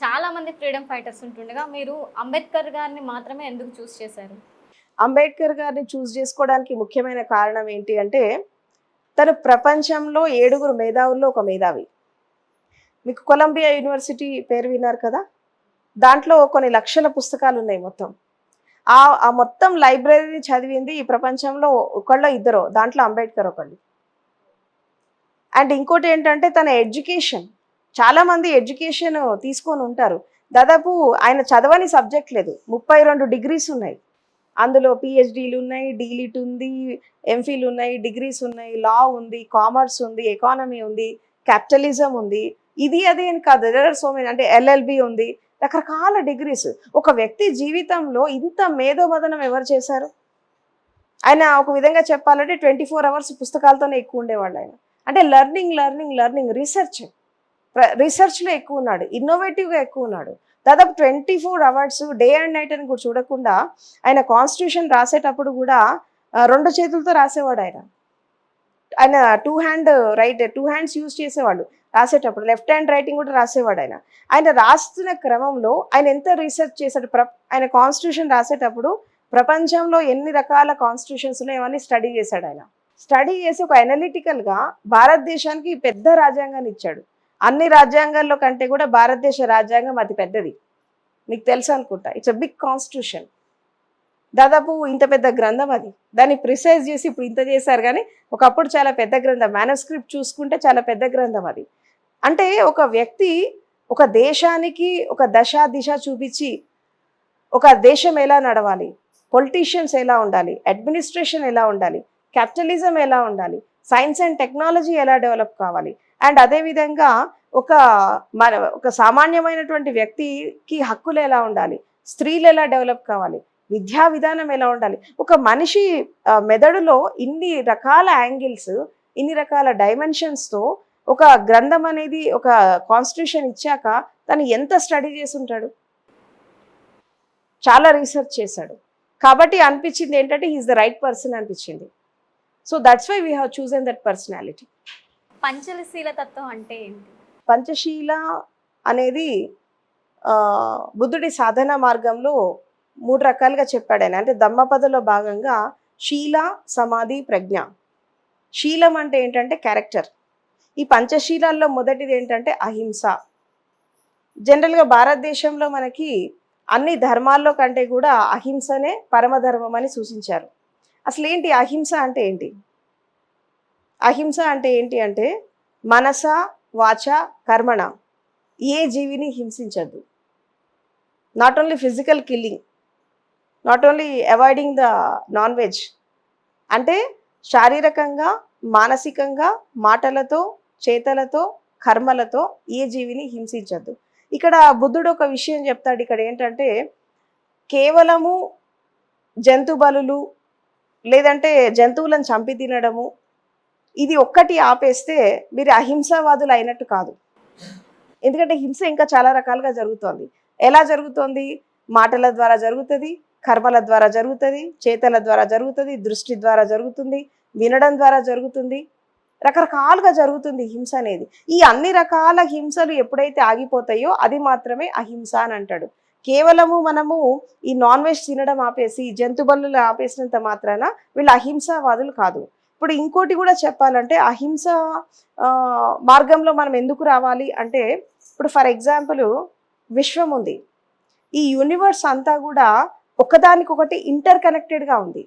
చాలా మంది freedom fighters ఉంటుండగా మీరు అంబేద్కర్ గారిని మాత్రమే ఎందుకు చూస్ చేశారు? అంబేద్కర్ గారిని చూస్ చేసుకోవడానికి ముఖ్యమైన కారణం ఏంటి అంటే తను ప్రపంచంలో ఏడుగురు మేధావుల్లో ఒక మేధావి. మీకు కొలంబియా యూనివర్సిటీ పేరు విన్నారు కదా? దాంట్లో కొన్ని లక్షల పుస్తకాలు ఉన్నాయి మొత్తం. ఆ ఆ మొత్తం లైబ్రరీని చదివింది ఈ ప్రపంచంలో ఒకళ్ళో ఇద్దరు దాంట్లో అంబేద్కర్ ఒకళ్ళు. అండ్ ఇంకోటి ఏంటంటే తన ఎడ్యుకేషన్ చాలామంది ఎడ్యుకేషన్ తీసుకొని ఉంటారు. దాదాపు ఆయన చదవని సబ్జెక్ట్ లేదు. ముప్పై రెండు డిగ్రీస్ ఉన్నాయి. అందులో పిహెచ్డీలు ఉన్నాయి డీలిట్ ఉంది ఎంఫిల్ ఉన్నాయి డిగ్రీస్ ఉన్నాయి లా ఉంది కామర్స్ ఉంది ఎకానమీ ఉంది క్యాపిటలిజం ఉంది. ఇది అది అని కాదు. దెర్ సో మెనీ అంటే ఎల్ఎల్బి ఉంది. రకరకాల డిగ్రీస్. ఒక వ్యక్తి జీవితంలో ఇంత మేధోమదనం ఎవరు చేశారు? ఆయన ఒక విధంగా చెప్పాలంటే ట్వంటీ ఫోర్ అవర్స్ పుస్తకాలతోనే ఎక్కువ ఉండేవాళ్ళు ఆయన. అంటే లెర్నింగ్ లెర్నింగ్ లెర్నింగ్ రీసెర్చ్ రీసెర్చ్లో ఎక్కువ ఉన్నాడు ఇన్నోవేటివ్గా ఎక్కువ ఉన్నాడు దాదాపు twenty four hours day and night అని కూడా చూడకుండా ఆయన కాన్స్టిట్యూషన్ రాసేటప్పుడు కూడా రెండు చేతులతో రాసేవాడు ఆయన. ఆయన two hand write two hands use చేసేవాడు రాసేటప్పుడు లెఫ్ట్ హ్యాండ్ రైటింగ్ కూడా రాసేవాడు ఆయన. ఆయన రాస్తున్న క్రమంలో ఆయన ఎంత రీసెర్చ్ చేశాడు ప్ర ఆయన కాన్స్టిట్యూషన్ రాసేటప్పుడు ప్రపంచంలో ఎన్ని రకాల కాన్స్టిట్యూషన్స్ ఉన్నాయో స్టడీ చేశాడు ఆయన. స్టడీ చేసి ఒక ఎనలిటికల్గా భారతదేశానికి పెద్ద రాజ్యాంగాన్ని ఇచ్చాడు. అన్ని రాజ్యాంగాల్లో కంటే కూడా భారతదేశ రాజ్యాంగం అతి పెద్దది. మీకు తెలుసు అనుకుంటా. ఇట్స్ అ బిగ్ కాన్స్టిట్యూషన్ దాదాపు ఇంత పెద్ద గ్రంథం అది. దాన్ని ప్రిసైజ్ చేసి ఇప్పుడు ఇంత చేశారు కానీ ఒకప్పుడు చాలా పెద్ద గ్రంథం. మేనస్క్రిప్ట్ చూసుకుంటే చాలా పెద్ద గ్రంథం అది. అంటే ఒక వ్యక్తి ఒక దేశానికి ఒక దశ దిశ చూపించి ఒక దేశం ఎలా నడవాలి? పొలిటీషియన్స్ ఎలా ఉండాలి? అడ్మినిస్ట్రేషన్ ఎలా ఉండాలి? క్యాపిటలిజం ఎలా ఉండాలి? సైన్స్ అండ్ టెక్నాలజీ ఎలా డెవలప్ కావాలి? అండ్ అదేవిధంగా ఒక మన ఒక సామాన్యమైనటువంటి వ్యక్తికి హక్కులు ఎలా ఉండాలి? స్త్రీలు ఎలా డెవలప్ కావాలి? విద్యా విధానం ఎలా ఉండాలి? ఒక మనిషి మెదడులో ఇన్ని రకాల యాంగిల్స్ ఇన్ని రకాల డైమెన్షన్స్తో ఒక గ్రంథం అనేది ఒక కాన్స్టిట్యూషన్ ఇచ్చాక తను ఎంత స్టడీ చేసి ఉంటాడు చాలా రీసెర్చ్ చేశాడు. కాబట్టి అనిపించింది ఏంటంటే ఈజ్ ద రైట్ పర్సన్ అనిపించింది. So that's why we have chosen that personality. Panchsheel తత్వం అంటే ఏంటి? పంచశీల అనేది బుద్ధుడి సాధన మార్గంలో మూడు రకాలుగా చెప్పాడు ఆయన అంటే దమ్మపదలో భాగంగా శీల సమాధి ప్రజ్ఞ. శీలం అంటే ఏంటంటే క్యారెక్టర్. ఈ పంచశీలాల్లో మొదటిది ఏంటంటే అహింస. జనరల్గా భారతదేశంలో మనకి అన్ని ధర్మాల్లో కంటే కూడా అహింసనే పరమధర్మం అని సూచించారు. అసలు ఏంటి అహింస అంటే ఏంటి? అహింస అంటే ఏంటి అంటే మనస వాచ కర్మణ. ఏ జీవిని హింసించద్దు. Not only physical killing not only avoiding the non veg అంటే శారీరకంగా మానసికంగా మాటలతో చేతలతో కర్మలతో ఏ జీవిని హింసించద్దు. ఇక్కడ బుద్ధుడు ఒక విషయం చెప్తాడు. ఇక్కడ ఏంటంటే కేవలము జంతు బలులు లేదంటే జంతువులను చంపి తినడము ఇది ఒక్కటి ఆపేస్తే మీరు అహింసావాదులు అయినట్టు కాదు. ఎందుకంటే హింస ఇంకా చాలా రకాలుగా జరుగుతోంది. ఎలా జరుగుతోంది? మాటల ద్వారా జరుగుతుంది కర్మల ద్వారా జరుగుతుంది చేతల ద్వారా జరుగుతుంది దృష్టి ద్వారా జరుగుతుంది వినడం ద్వారా జరుగుతుంది. రకరకాలుగా జరుగుతుంది హింస అనేది. ఈ అన్ని రకాల హింసలు ఎప్పుడైతే ఆగిపోతాయో అది మాత్రమే అహింస అని అంటాడు. కేవలము మనము ఈ నాన్ వెజ్ తినడం ఆపేసి జంతు ఆపేసినంత మాత్రాన వీళ్ళు అహింసావాదులు కాదు. ఇప్పుడు ఇంకోటి కూడా చెప్పాలంటే అహింస మార్గంలో మనం ఎందుకు రావాలి అంటే ఇప్పుడు ఫర్ ఎగ్జాంపుల్ విశ్వం ఉంది. ఈ యూనివర్స్ అంతా కూడా ఒకదానికొకటి ఇంటర్ కనెక్టెడ్గా ఉంది.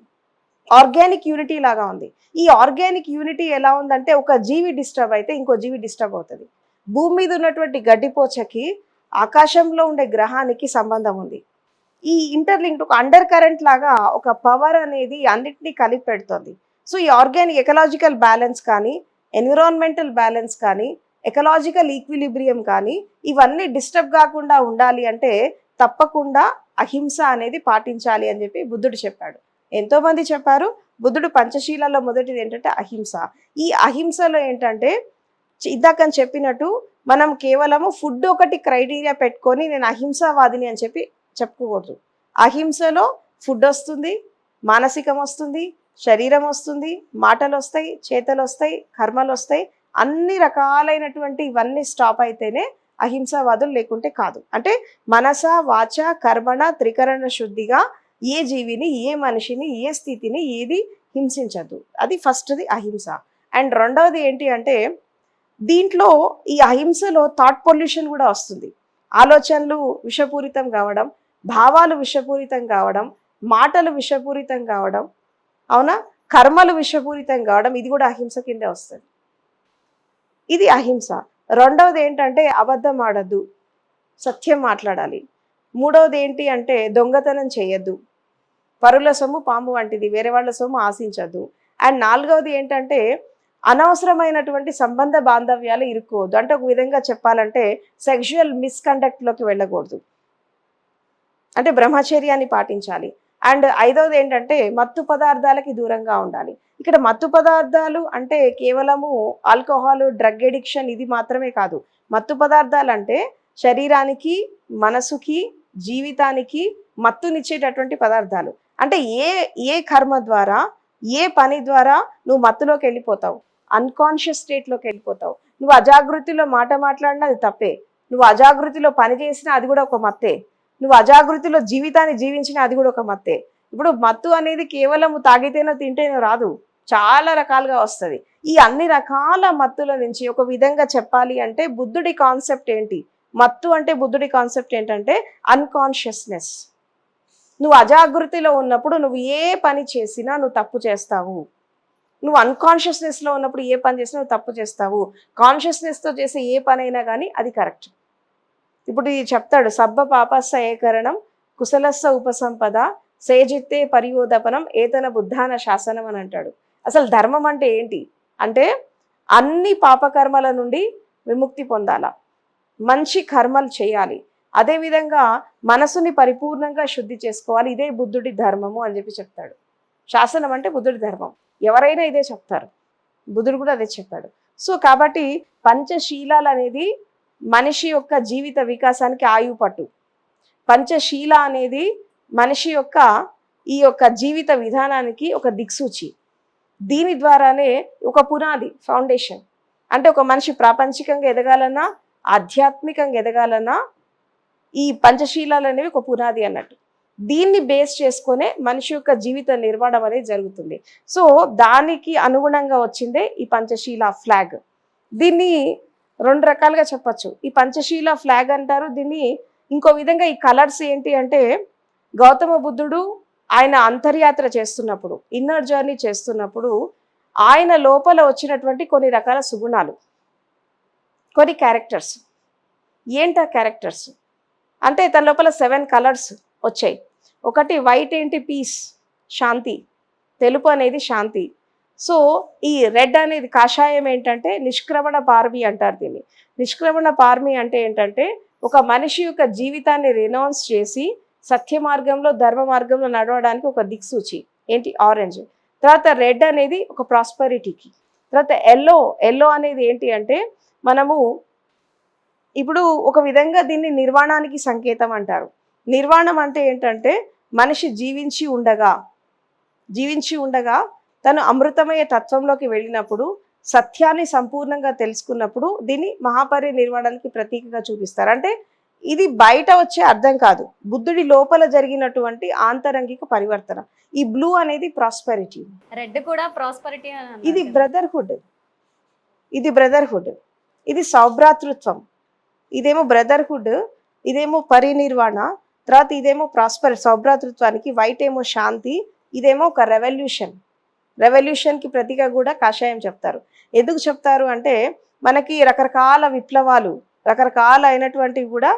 ఆర్గానిక్ యూనిటీ లాగా ఉంది. ఈ ఆర్గానిక్ యూనిటీ ఎలా ఉందంటే ఒక జీవి డిస్టర్బ్ అయితే ఇంకో జీవి డిస్టర్బ్ అవుతుంది. భూమి మీద ఉన్నటువంటి గడ్డిపోచకి ఆకాశంలో ఉండే గ్రహానికి సంబంధం ఉంది. ఈ ఇంటర్లింక్ ఒక అండర్ కరెంట్ లాగా ఒక పవర్ అనేది అన్నిటినీ కలిపి పెడుతుంది. సో ఈ ఆర్గానిక్ ఎకలాజికల్ బ్యాలెన్స్ కానీ ఎన్విరాన్మెంటల్ బ్యాలెన్స్ కానీ ఎకలాజికల్ ఈక్విలిబ్రియం కానీ ఇవన్నీ డిస్టర్బ్ కాకుండా ఉండాలి అంటే తప్పకుండా అహింస అనేది పాటించాలి అని చెప్పి బుద్ధుడు చెప్పాడు. ఎంతోమంది చెప్పారు బుద్ధుడు పంచశీలలో మొదటిది ఏంటంటే అహింస. ఈ అహింసలో ఏంటంటే ఇందాక చెప్పినట్టు మనం కేవలము ఫుడ్ ఒకటి క్రైటీరియా పెట్టుకొని నేను అహింసావాదిని అని చెప్పి చెప్పుకోకూడదు. అహింసలో ఫుడ్ వస్తుంది మానసికం వస్తుంది శరీరం వస్తుంది మాటలు వస్తాయి చేతలు వస్తాయి కర్మలు వస్తాయి అన్ని రకాలైనటువంటి ఇవన్నీ స్టాప్ అయితేనే అహింసావాదులు లేకుంటే కాదు. అంటే మనస వాచ కర్మణ త్రికరణ శుద్ధిగా ఏ జీవిని ఏ మనిషిని ఏ స్థితిని ఏది హింసించదు. అది ఫస్ట్ది అహింస. అండ్ రెండవది ఏంటి అంటే దీంట్లో ఈ అహింసలో థాట్ పొల్యూషన్ కూడా వస్తుంది. ఆలోచనలు విషపూరితం కావడం భావాలు విషపూరితం కావడం మాటలు విషపూరితం కావడం అవునా? కర్మలు విషపూరితం కావడం ఇది కూడా అహింస కిందే వస్తుంది. ఇది అహింస. రెండవది ఏంటంటే అబద్ధం ఆడద్దు. సత్యం మాట్లాడాలి. మూడవది ఏంటి అంటే దొంగతనం చేయొద్దు. పరుల సొమ్ము పాము వంటిది వేరే వాళ్ళ సొమ్ము ఆశించద్దు. అండ్ నాలుగవది ఏంటంటే అనవసరమైనటువంటి సంబంధ బాంధవ్యాలు ఇరుక్కోవద్దు. అంటే ఒక విధంగా చెప్పాలంటే సెక్షువల్ మిస్కండక్ట్లోకి వెళ్ళకూడదు. అంటే బ్రహ్మచర్యాన్ని పాటించాలి. అండ్ ఐదవది ఏంటంటే మత్తు పదార్థాలకి దూరంగా ఉండాలి. ఇక్కడ మత్తు పదార్థాలు అంటే కేవలము ఆల్కహాల్ డ్రగ్ ఎడిక్షన్ ఇది మాత్రమే కాదు. మత్తు పదార్థాలు అంటే శరీరానికి మనసుకి జీవితానికి మత్తునిచ్చేటటువంటి పదార్థాలు. అంటే ఏ ఏ కర్మ ద్వారా ఏ పని ద్వారా నువ్వు మత్తులోకి వెళ్ళిపోతావు? అన్కాన్షియస్ స్టేట్లోకి వెళ్ళిపోతావు. నువ్వు అజాగృతిలో మాట మాట్లాడినా అది తప్పే. నువ్వు అజాగృతిలో పని చేసినా అది కూడా ఒక మత్తే. నువ్వు అజాగృతిలో జీవితాన్ని జీవించిన అది కూడా ఒక మత్తే. ఇప్పుడు మత్తు అనేది కేవలం తాగితేనో తింటేనో రాదు. చాలా రకాలుగా వస్తుంది. ఈ అన్ని రకాల మత్తుల నుంచి ఒక విధంగా చెప్పాలి అంటే బుద్ధుడి కాన్సెప్ట్ ఏంటి? మత్తు అంటే బుద్ధుడి కాన్సెప్ట్ ఏంటంటే అన్కాన్షియస్నెస్. నువ్వు అజాగృతిలో ఉన్నప్పుడు నువ్వు ఏ పని చేసినా నువ్వు తప్పు చేస్తావు. నువ్వు అన్కాన్షియస్నెస్లో ఉన్నప్పుడు ఏ పని చేసినా నువ్వు తప్పు చేస్తావు. కాన్షియస్నెస్తో చేసే ఏ పనైనా కానీ అది కరెక్ట్. ఇప్పుడు ఇది చెప్తాడు సబ్బ పాపస్స ఏకరణం కుశలస్స ఉపసంపద సేజిత్తే పరియోదపనం ఏతన బుద్ధాన శాసనం అని అంటాడు. అసలు ధర్మం అంటే ఏంటి? అంటే అన్ని పాపకర్మల నుండి విముక్తి పొందాల. మంచి కర్మలు చేయాలి. అదేవిధంగా మనసుని పరిపూర్ణంగా శుద్ధి చేసుకోవాలి. ఇదే బుద్ధుడి ధర్మము అని చెప్పి చెప్తాడు. శాసనం అంటే బుద్ధుడి ధర్మం. ఎవరైనా ఇదే చెప్తారు. బుద్ధుడు కూడా అదే చెప్పాడు. సో కాబట్టి పంచశీలాలు అనేది మనిషి యొక్క జీవిత వికాసానికి ఆయువు పట్టు పంచశీల అనేది మనిషి యొక్క ఈ యొక్క జీవిత విధానానికి ఒక దిక్సూచి. దీని ద్వారానే ఒక పునాది ఫౌండేషన్. అంటే ఒక మనిషి ప్రాపంచికంగా ఎదగాలన్నా ఆధ్యాత్మికంగా ఎదగాలన్నా ఈ పంచశీలాలు అనేవి ఒక పునాది అన్నట్టు. దీన్ని బేస్ చేసుకునే మనిషి యొక్క జీవిత నిర్మాణం అనేది జరుగుతుంది. సో దానికి అనుగుణంగా వచ్చిందే ఈ పంచశీల ఫ్లాగ్. దీన్ని రెండు రకాలుగా చెప్పచ్చు. ఈ పంచశీల ఫ్లాగ్ అంటారు. దీన్ని ఇంకో విధంగా ఈ కలర్స్ ఏంటి అంటే గౌతమ బుద్ధుడు ఆయన అంతర్యాత్ర చేస్తున్నప్పుడు ఇన్నర్ జర్నీ చేస్తున్నప్పుడు ఆయన లోపల వచ్చినటువంటి కొన్ని రకాల సుగుణాలు. కొన్ని క్యారెక్టర్స్. ఏంటా క్యారెక్టర్స్? అంటే తన లోపల సెవెన్ కలర్స్ వచ్చాయి. ఒకటి వైట్ ఏంటి? పీస్ శాంతి. తెలుపు అనేది శాంతి. సో ఈ రెడ్ అనేది కాషాయం ఏంటంటే నిష్క్రమణ పార్మి అంటారు దీన్ని. నిష్క్రమణ పార్మి అంటే ఏంటంటే ఒక మనిషి యొక్క జీవితాన్ని రినౌన్స్ చేసి సత్య మార్గంలో ధర్మ మార్గంలో నడవడానికి ఒక దిక్సూచి ఏంటి? ఆరెంజ్ తర్వాత రెడ్ అనేది ఒక ప్రాస్పరిటీకి తర్వాత ఎల్లో ఎల్లో అనేది ఏంటి అంటే మనము ఇప్పుడు ఒక విధంగా దీన్ని నిర్వాణానికి సంకేతం అంటారు. నిర్వాణం అంటే ఏంటంటే మనిషి జీవించి ఉండగా జీవించి ఉండగా తను అమృతమయ తత్వంలోకి వెళ్ళినప్పుడు సత్యాన్ని సంపూర్ణంగా తెలుసుకున్నప్పుడు దీన్ని మహాపరి నిర్వాణానికి ప్రతీకగా చూపిస్తారు. అంటే ఇది బయట వచ్చే అర్థం కాదు. బుద్ధుడి లోపల జరిగినటువంటి ఆంతరంగిక పరివర్తన. ఈ బ్లూ అనేది ప్రాస్పెరిటీ రెడ్ కూడా ప్రాస్పరిటీ ఇది బ్రదర్హుడ్. ఇది బ్రదర్హుడ్. ఇది సౌభ్రాతృత్వం. ఇదేమో బ్రదర్హుడ్ ఇదేమో పరినిర్వాణ తర్వాత ఇదేమో ప్రాస్పర్ సౌభ్రాతృత్వానికి వైట్ ఏమో శాంతి ఇదేమో ఒక రెవల్యూషన్ రెవల్యూషన్కి ప్రతిగా కూడా కాషాయం చెప్తారు. ఎందుకు చెప్తారు అంటే మనకి రకరకాల విప్లవాలు రకరకాల అయినటువంటివి కూడా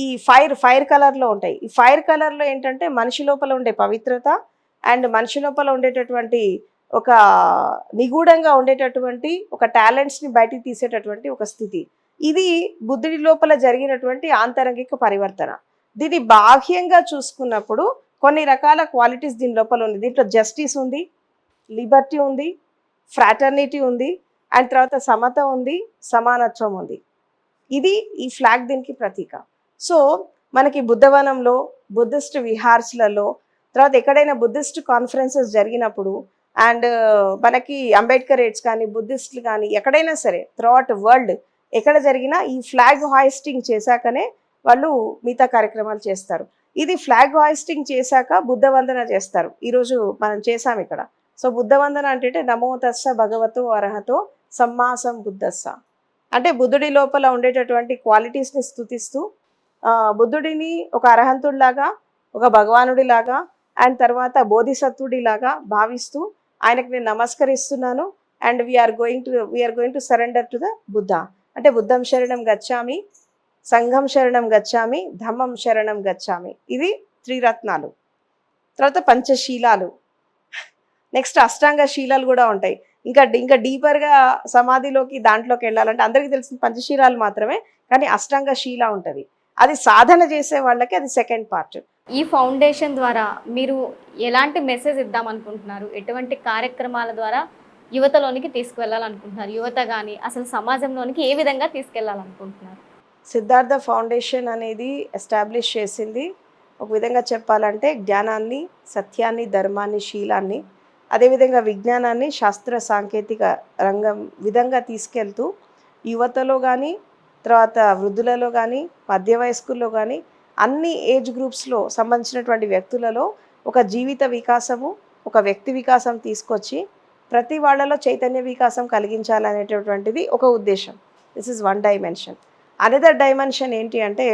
ఈ ఫైర్ ఫైర్ కలర్లో ఉంటాయి. ఈ ఫైర్ కలర్లో ఏంటంటే మనిషి లోపల ఉండే పవిత్రత అండ్ మనిషి లోపల ఉండేటటువంటి ఒక నిగూఢంగా ఉండేటటువంటి ఒక టాలెంట్స్ని బయటికి తీసేటటువంటి ఒక స్థితి. ఇది బుద్ధుడి లోపల జరిగినటువంటి ఆంతరంగిక పరివర్తన. దీన్ని బాహ్యంగా చూసుకున్నప్పుడు కొన్ని రకాల క్వాలిటీస్ దీని లోపల ఉంది దీంట్లో జస్టిస్ ఉంది లిబర్టీ ఉంది ఫ్రాటర్నిటీ ఉంది అండ్ తర్వాత సమత ఉంది సమానత్వం ఉంది. ఇది ఈ ఫ్లాగ్ దీనికి ప్రతీక. సో మనకి బుద్ధవనంలో బుద్ధిస్ట్ విహార్స్లలో తర్వాత ఎక్కడైనా బుద్ధిస్ట్ కాన్ఫరెన్సెస్ జరిగినప్పుడు అండ్ మనకి అంబేద్కర్ రేట్స్ కానీ బుద్ధిస్టులు కానీ ఎక్కడైనా సరే త్రూఅవుట్ వరల్డ్ ఎక్కడ జరిగినా ఈ ఫ్లాగ్ హాయిస్టింగ్ చేశాకనే వాళ్ళు మిగతా కార్యక్రమాలు చేస్తారు. ఇది ఫ్లాగ్ హాయిస్టింగ్ చేశాక బుద్ధ వందన చేస్తారు ఈరోజు మనం చేసాం ఇక్కడ. సో బుద్ధ వందన అంటే నమో తస్స భగవతో అర్హతో సమ్మాసం బుద్ధస్స. అంటే బుద్ధుడి లోపల ఉండేటటువంటి క్వాలిటీస్ని స్థుతిస్తూ బుద్ధుడిని ఒక అర్హంతుడిలాగా ఒక భగవానుడిలాగా అండ్ తర్వాత బోధిసత్వుడిలాగా భావిస్తూ ఆయనకు నేను నమస్కరిస్తున్నాను. And we are going to we are going to surrender to the Buddha అంటే బుద్ధం శరణం గచ్చామి సంఘం శరణం గచ్చామి ధమ్మం శరణం గచ్చామి. ఇది త్రిరత్నాలు. తర్వాత పంచశీలాలు. నెక్స్ట్ అష్టాంగ శీలాలు కూడా ఉంటాయి. ఇంకా ఇంకా డీపర్గా సమాధిలోకి దాంట్లోకి వెళ్ళాలంటే అందరికీ తెలిసిన పంచశీలాలు మాత్రమే కానీ అష్టాంగ శీల ఉంటుంది. అది సాధన చేసే వాళ్ళకి అది సెకండ్ పార్ట్ ఈ ఫౌండేషన్ ద్వారా మీరు ఎలాంటి మెసేజ్ ఇద్దాం అనుకుంటున్నారు ఎటువంటి కార్యక్రమాల ద్వారా యువతలోనికి తీసుకువెళ్ళాలనుకుంటున్నారు? యువత కానీ అసలు సమాజంలోనికి ఏ విధంగా తీసుకెళ్ళాలనుకుంటున్నారు? సిద్ధార్థ ఫౌండేషన్ అనేది ఎస్టాబ్లిష్ చేసింది. ఒక విధంగా చెప్పాలంటే జ్ఞానాన్ని సత్యాన్ని ధర్మాన్ని శీలాన్ని అదేవిధంగా విజ్ఞానాన్ని శాస్త్ర సాంకేతిక రంగం విధంగా తీసుకెళ్తూ యువతలో కానీ తర్వాత వృద్ధులలో కానీ మధ్య వయస్కుల్లో కానీ అన్ని ఏజ్ గ్రూప్స్లో సంబంధించినటువంటి వ్యక్తులలో ఒక జీవిత వికాసము ఒక వ్యక్తి వికాసం తీసుకొచ్చి ప్రతి వాళ్ళలో చైతన్య వికాసం కలిగించాలనేటటువంటిది ఒక ఉద్దేశం. This is one dimension another dimension ఏంటి అంటే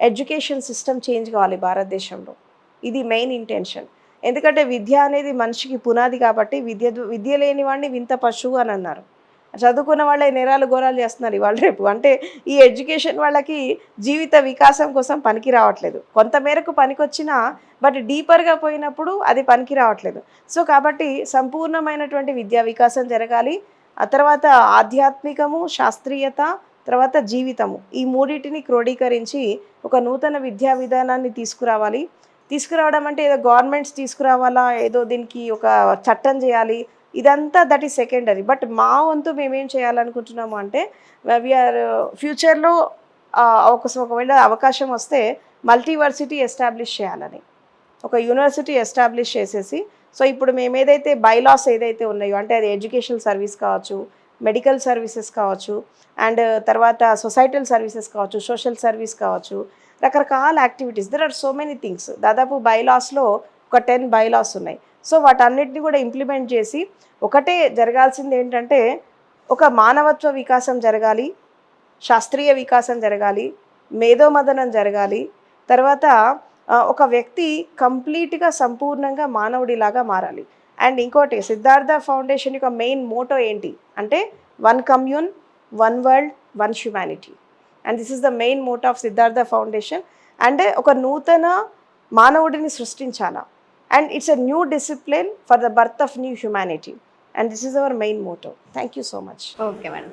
ఎడ్యుకేషన్ సిస్టమ్ చేంజ్ కావాలి భారతదేశంలో. ఇది మెయిన్ ఇంటెన్షన్. ఎందుకంటే విద్య అనేది మనిషికి పునాది కాబట్టి విద్య విద్య లేని వాడిని వింత పశువు అని అన్నారు. చదువుకున్న వాళ్ళే నేరాలు ఘోరాలు చేస్తున్నారు ఇవాళ రేపు. అంటే ఈ ఎడ్యుకేషన్ వాళ్ళకి జీవిత వికాసం కోసం పనికి రావట్లేదు. కొంత మేరకు పనికొచ్చినా బట్ డీపర్గా పోయినప్పుడు అది పనికి రావట్లేదు. సో కాబట్టి సంపూర్ణమైనటువంటి విద్యా వికాసం జరగాలి. ఆ తర్వాత ఆధ్యాత్మికము శాస్త్రీయత తర్వాత జీవితము. ఈ మూడింటిని క్రోడీకరించి ఒక నూతన విద్యా విధానాన్ని తీసుకురావాలి. తీసుకురావడం అంటే ఏదో గవర్నమెంట్స్ తీసుకురావాలా? ఏదో దీనికి ఒక చట్టం చేయాలి. ఇదంతా దట్ ఈస్ సెకండరీ బట్ మా వంతు మేమేం చేయాలనుకుంటున్నాము అంటే వీఆర్ ఫ్యూచర్లో uh, uh, ఒక ఒకవేళ అవకాశం వస్తే మల్టీవర్సిటీ ఎస్టాబ్లిష్ చేయాలని. ఒక యూనివర్సిటీ ఎస్టాబ్లిష్ చేసేసి సో ఇప్పుడు మేము ఏదైతే బైలాస్ ఏదైతే ఉన్నాయో అంటే అది ఎడ్యుకేషనల్ సర్వీస్ కావచ్చు మెడికల్ సర్వీసెస్ కావచ్చు అండ్ తర్వాత సొసైటల్ సర్వీసెస్ కావచ్చు సోషల్ సర్వీస్ కావచ్చు రకరకాల activities. There are so many things దాదాపు బైలాస్లో ఒక టెన్ బైలాస్ ఉన్నాయి. సో వాటన్నిటిని కూడా ఇంప్లిమెంట్ చేసి ఒకటే జరగాల్సింది ఏంటంటే ఒక మానవత్వ వికాసం జరగాలి శాస్త్రీయ వికాసం జరగాలి మేధోమదనం జరగాలి. తర్వాత ఒక వ్యక్తి కంప్లీట్గా సంపూర్ణంగా మానవుడిలాగా మారాలి. అండ్ ఇంకోటి సిద్ధార్థ ఫౌండేషన్ యొక్క మెయిన్ మోటో ఏంటి? అంటే one commune one world one humanity. And this is the main motto of Siddhartha foundation. And ఒక నూతన మానవుడిని సృష్టించాలా? And it's a new discipline for the birth of new humanity. And this is our main motto. Thank you so much. Okay madam.